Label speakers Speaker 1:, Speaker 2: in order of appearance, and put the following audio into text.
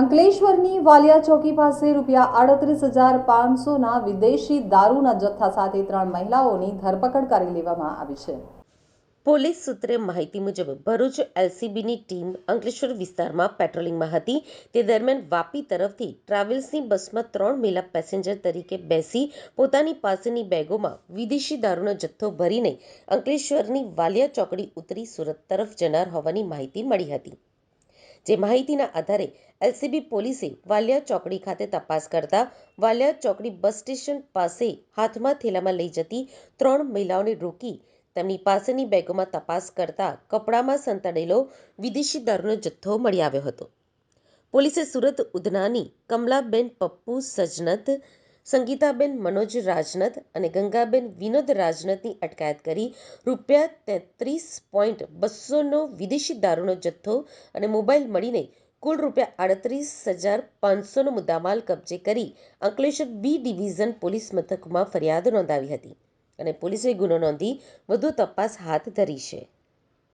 Speaker 1: અંકલેશ્વરની વાલિયા ચોકી પાસે રૂપિયા આડત્રીસ હજાર પાંચસોના વિદેશી દારૂના જથ્થા સાથે ત્રણ મહિલાઓની ધરપકડ કરી લેવામાં આવી છે.
Speaker 2: પોલીસ સૂત્રે માહિતી મુજબ ભરૂચ એલસીબીની ટીમ અંકલેશ્વર વિસ્તારમાં પેટ્રોલિંગમાં હતી. તે દરમિયાન વાપી તરફથી ટ્રાવેલ્સની બસમાં ત્રણ મહિલા પેસેન્જર તરીકે બેસી પોતાની પાસેની બેગોમાં વિદેશી દારૂનો જથ્થો ભરીને અંકલેશ્વરની વાલિયા ચોકડી ઉતરી સુરત તરફ જનાર હોવાની માહિતી મળી હતી. જે માહિતીના આધારે એલસીબી પોલીસે વાલિયા ચોકડી ખાતે તપાસ કરતા વાલિયા ચોકડી બસ સ્ટેશન પાસે હાથમાં થેલામાં લઈ જતી ત્રણ મહિલાઓને રોકી તેમની પાસેની બેગોમાં તપાસ કરતા કપડામાં સંતાડેલો વિદેશી દારૂનો જથ્થો મળી આવ્યો હતો. પોલીસે સુરત ઉધનાની કમલાબેન પપ્પુ સજનત સંગીતાબેન મનોજ રાજનત અને ગંગાબેન વિનોદ રાજનતની અટકાયત કરી રૂપિયા તેત્રીસ પોઈન્ટ બસોનો વિદેશી દારૂનો જથ્થો અને મોબાઈલ મળીને કુલ રૂપિયા આડત્રીસ હજાર પાંચસોનો મુદ્દામાલ કબજે કરી અંકલેશ્વર બી ડિવિઝન પોલીસ મથકમાં ફરિયાદ નોંધાવી હતી અને પોલીસે ગુનો નોંધી વધુ તપાસ હાથ ધરી છે.